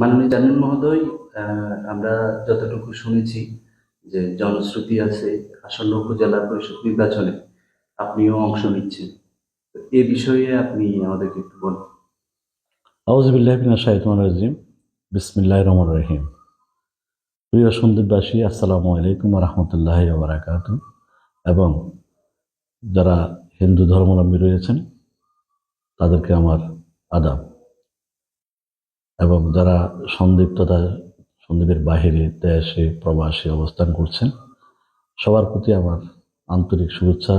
মাননীয় জানেন মহোদয় আমরা যতটুকু শুনেছি যে জনশ্রুতি আছে আসন্ন উপজেলা পরিষদ নির্বাচনে, আপনিও অংশ নিচ্ছেন। এ বিষয়ে আপনি আমাদেরকে একটু বলুন। আউজবিল্লাহ শাহিদমান রাজিম বিসমিল্লাহ রহমান রহিম। প্রিয় সন্দীপবাসী আসসালামু আলাইকুম রহমতুল্লাহ বারাকাত এবং যারা হিন্দু ধর্মাবলম্বী রয়েছেন, তাদেরকে আমার আদাব। এবং যারা সন্দীপ তথা সন্দীপের বাহিরে, দেশে, প্রবাসে অবস্থান করছেন, সবার প্রতি আমার আন্তরিক শুভেচ্ছা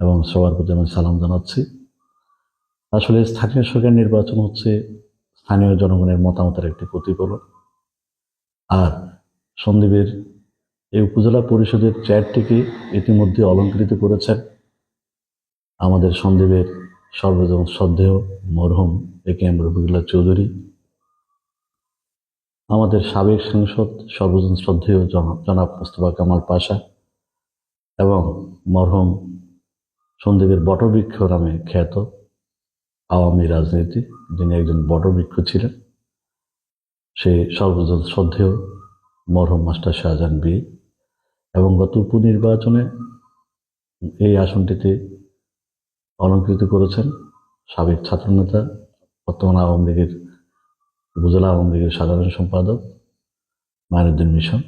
এবং সবার প্রতি আমি সালাম জানাচ্ছি। আসলে স্থানীয় সরকার নির্বাচন হচ্ছে স্থানীয় জনগণের মতামতের একটি প্রতিফলন। আর সন্দীপের এই উপজেলা পরিষদের চেয়ারটিকে ইতিমধ্যে অলঙ্কৃত করেছেন আমাদের সন্দীপের সর্বজন শ্রদ্ধেয় মরহুম A K M Rafiqullah Chowdhury. আমাদের সাবেক সাংসদ, সর্বজন শ্রদ্ধেয় জনাব মোস্তফা কামাল পাশা এবং মরহুম সন্দীপের বটবৃক্ষ নামে খ্যাত আওয়ামী রাজনীতি। যিনি একজন বটবৃক্ষ ছিলেন, সে সর্বজন শ্রদ্ধেয় মরহম মাস্টার শাহজাহান বি এবং গত উপনির্বাচনে এই আসনটিতে অলঙ্কৃত করেছেন সাবেক ছাত্রনেতা, বর্তমান আওয়ামী লীগের উপজেলা আওয়ামী লীগের সাধারণ সম্পাদক মাইনুদ্দিন মিশন।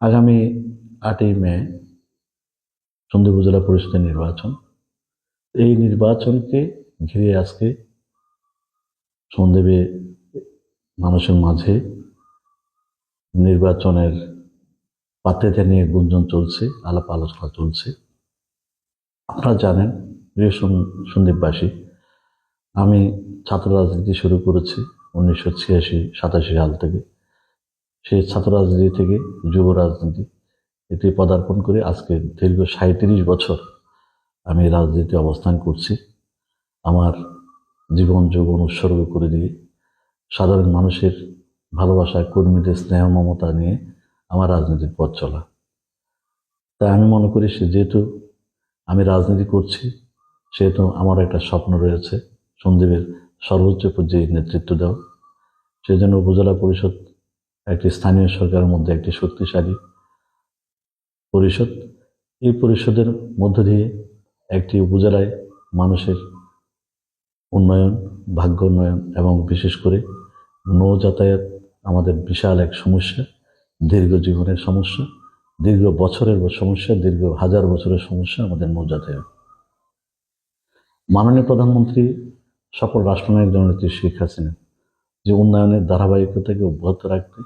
আগামী আটই মে সন্ধ্যা উপজেলা পরিষদের নির্বাচন। এই নির্বাচনকে ঘিরে আজকে সন্দেবে মানুষের মাঝে নির্বাচনের পাত্রেটা নিয়ে গুঞ্জন চলছে, আলাপ আলোচনা চলছে। আপনারা জানেন, প্রিয় সন- সন্দীপবাসী আমি ছাত্র রাজনীতি শুরু করেছি। উনিশশো ছিয়াশি, সাতাশি সাল থেকে। সেই ছাত্র রাজনীতি থেকে যুব রাজনীতি এতে পদার্পণ করে আজকে দীর্ঘ সাঁত্রিশ বছর আমি রাজনীতি অবস্থান করছি। আমার জীবন যৌবন উৎসর্গ করে দিয়ে সাধারণ মানুষের ভালোবাসা, কর্মীদের স্নেহ, মমতা নিয়ে আমার রাজনীতির পথ চলা। তাই আমি মনে করি সে যেহেতু আমি রাজনীতি করছি, সেহেতু আমার একটা স্বপ্ন রয়েছে সন্দীপের সর্বোচ্চ পর্যায়ে নেতৃত্ব দেওয়া। সেজন্য উপজেলা পরিষদ একটি স্থানীয় সরকারের মধ্যে একটি শক্তিশালী পরিষদ। এই পরিষদের মধ্য দিয়ে একটি উপজেলায় মানুষের উন্নয়ন, ভাগ্য উন্নয়ন এবং বিশেষ করে নৌ যাতায়াত আমাদের বিশাল এক সমস্যা, দীর্ঘ জীবনের সমস্যা, দীর্ঘ বছরের সমস্যা, দীর্ঘ হাজার বছরের সমস্যা আমাদের নৌ যাতায়াত মাননীয় প্রধানমন্ত্রী সকল রাষ্ট্রনায়ক জননেত্রী শেখ হাসিনা, যে উন্নয়নের ধারাবাহিকতাকে অব্যাহত রাখতে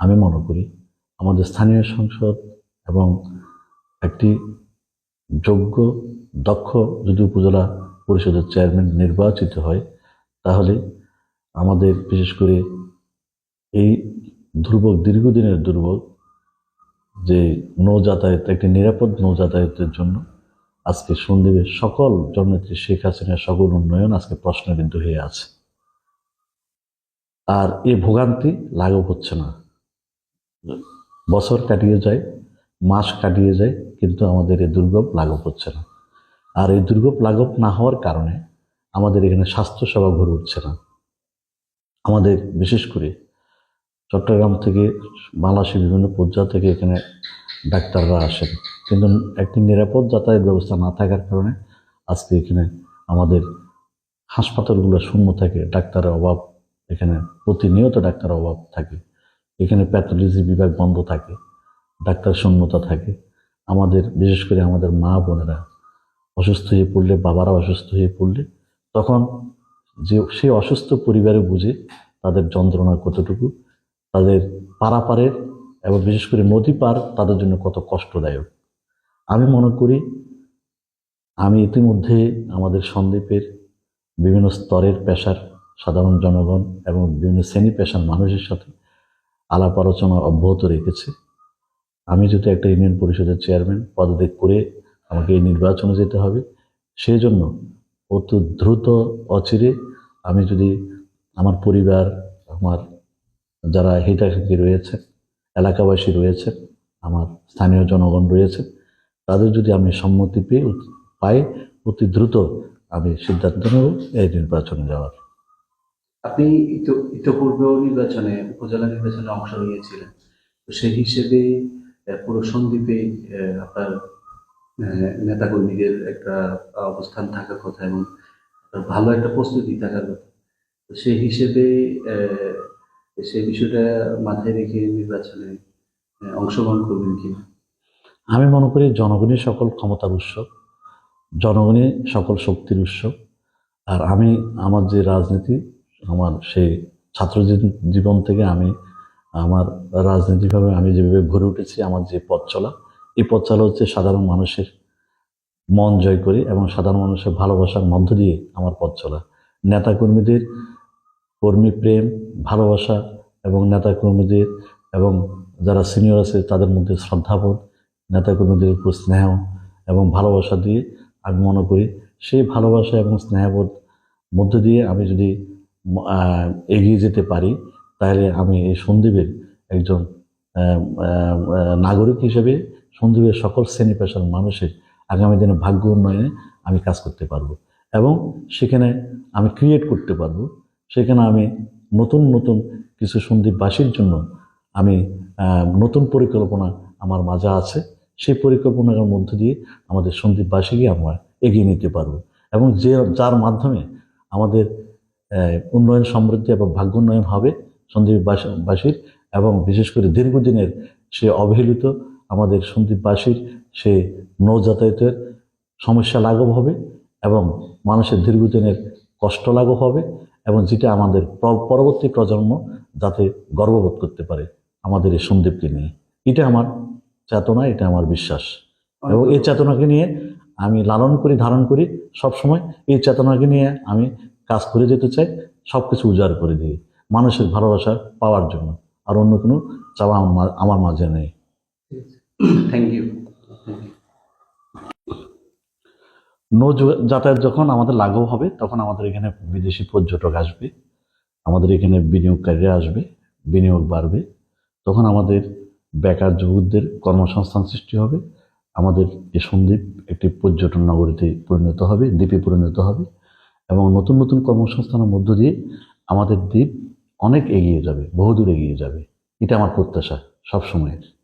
আমি মনে করি আমাদের স্থানীয় সংসদ এবং একটি যোগ্য, দক্ষ যদি উপজেলা পরিষদের চেয়ারম্যান নির্বাচিত হয়, তাহলে আমাদের বিশেষ করে এই দুর্ভোগ, দীর্ঘদিনের দুর্ভোগ, যে নৌ যাতায়াত একটি নিরাপদ নৌ যাতায়াতের জন্য আজকে সন্দীপের সকল জননেত্রী শেখ হাসিনার সকল উন্নয়ন আজকে প্রশ্নবিদ্ধ হয়ে আছে। আর এই ভোগান্তি লাঘব হচ্ছে না। বছর কাটিয়ে যায়, মাস কাটিয়ে যায়, কিন্তু আমাদের এই দুর্ভোগ লাঘব হচ্ছে না। আর এই দুর্ভোগ লাঘব না হওয়ার কারণে আমাদের এখানে স্বাস্থ্যসেবা ঘুরে উঠছে না। আমাদের বিশেষ করে চট্টগ্রাম থেকে বাংলাদেশের বিভিন্ন পর্যায় থেকে এখানে ডাক্তাররা আসেন। কিন্তু একটি নিরাপদ যাতায়াত ব্যবস্থা না থাকার কারণে আজকে এখানে আমাদের হাসপাতালগুলো শূন্য থাকে, ডাক্তারের অভাব, এখানে প্রতিনিয়ত ডাক্তারের অভাব থাকে। এখানে প্যাথোলজি বিভাগ বন্ধ থাকে, ডাক্তার শূন্যতা থাকে। আমাদের, বিশেষ করে আমাদের মা বোনেরা অসুস্থ হয়ে পড়লে, বাবারা অসুস্থ হয়ে পড়লে, তখন যে সেই অসুস্থ পরিবারে বুঝে তাদের যন্ত্রণা কতটুকু, তাদের পারাপারের এবং বিশেষ করে নদী পার তাদের জন্য কত কষ্টদায়ক। আমি মনে করি আমি ইতিমধ্যে আমাদের সন্দ্বীপের বিভিন্ন স্তরের পেশার সাধারণ জনগণ এবং বিভিন্ন শ্রেণি পেশার মানুষের সাথে আলাপ আলোচনা অব্যাহত রেখেছি। আমি যদি একটা ইউনিয়ন পরিষদের চেয়ারম্যান, পদত্যাগ করে আমাকে এই নির্বাচনে যেতে হবে সেই জন্য অতি দ্রুত অচিরে আমি যদি আমার পরিবার, আমার যারা হিতাকাঙ্ক্ষী রয়েছেন, এলাকাবাসী রয়েছেন, আমার স্থানীয় জনগণ রয়েছে তাদের যদি আমি সম্মতি পেয়ে পাই, অতি দ্রুত আমি সিদ্ধান্ত নেব এই নির্বাচনে যাওয়ার। আপনি ইতো- ইতপূর্বেও নির্বাচনে, উপজেলা নির্বাচনে অংশ নিয়েছিলেন। তো সেই হিসেবে পুরো সন্দ্বীপে আপনার নেতাকর্মীদের একটা অবস্থান থাকার কথা এবং ভালো একটা প্রস্তুতি থাকার কথা। তো সেই হিসেবে সেই বিষয়টা মাথায় রেখে নির্বাচনে অংশগ্রহণ করবেন কিনা? আমি মনে করি জনগণই সকল ক্ষমতার উৎস, জনগণই সকল শক্তির উৎস। আর আমি, আমার যে রাজনীতি, আমার সেই ছাত্র জীবন থেকে আমি, আমার রাজনীতিভাবে আমি যেভাবে গড়ে উঠেছি, আমার যে পথ চলা, এই পথ চলা হচ্ছে সাধারণ মানুষের মন জয় করি এবং সাধারণ মানুষের ভালোবাসার মধ্য দিয়ে আমার পথ চলা। নেতাকর্মীদের কর্মী প্রেম, ভালোবাসা এবং নেতাকর্মীদের এবং যারা সিনিয়র আছে, তাদের মধ্যে শ্রদ্ধাবোধ নেতাকর্মীদের উপর স্নেহ এবং ভালোবাসা দিয়ে আমি মনে করি সেই ভালোবাসা এবং স্নেহবোধ মধ্য দিয়ে আমি যদি এগিয়ে যেতে পারি, তাহলে আমি এই সন্দীপের একজন নাগরিক হিসেবে সন্দীপের সকল শ্রেণি পেশার মানুষের আগামী দিনে ভাগ্য উন্নয়নে আমি কাজ করতে পারব এবং সেখানে আমি ক্রিয়েট করতে পারব। সেখানে আমি নতুন নতুন কিছু সন্দীপবাসীর জন্য আমি নতুন পরিকল্পনা আমার মাঝে আছে। সেই পরিকল্পনার মধ্য দিয়ে আমাদের সন্দীপবাসীকে আমরা এগিয়ে নিতে পারব। এবং যে, যার মাধ্যমে আমাদের উন্নয়ন সমৃদ্ধি এবং ভাগ্য উন্নয়ন হবে সন্দীপবাসীর এবং বিশেষ করে দীর্ঘদিনের সে অবহেলিত আমাদের সন্দীপবাসীর সে নৌ যাতায়াতের সমস্যা লাঘব হবে এবং মানুষের দীর্ঘদিনের কষ্ট লাঘব হবে এবং যেটা আমাদের পরবর্তী প্রজন্ম যাতে গর্ববোধ করতে পারে আমাদের এই সন্দীপকে নিয়ে। এটা আমার চেতনা এটা আমার বিশ্বাস। এবং এই চেতনাকে নিয়ে আমি লালন করি ধারণ করি সব সময় এই চেতনাকে নিয়ে আমি কাজ করে যেতে চাই সব কিছু উজাড় করে দিয়ে মানুষের ভালোবাসা পাওয়ার জন্য। আর অন্য কোনো চাওয়া আমার আমার মাঝে নেই। থ্যাংক ইউ নৌ যাতায়াত যখন আমাদের লাঘব হবে তখন আমাদের এখানে বিদেশি পর্যটক আসবে আমাদের এখানে বিনিয়োগকারীরা আসবে বিনিয়োগ বাড়বে তখন আমাদের বেকার যুবকদের কর্মসংস্থান সৃষ্টি হবে। আমাদের এই সন্দ্বীপ একটি পর্যটন নগরীতে পরিণত হবে, দ্বীপে পরিণত হবে এবং নতুন নতুন কর্মসংস্থানের মধ্য দিয়ে আমাদের দ্বীপ অনেক এগিয়ে যাবে, বহুদূর এগিয়ে যাবে। এটা আমার প্রত্যাশা সবসময়ের।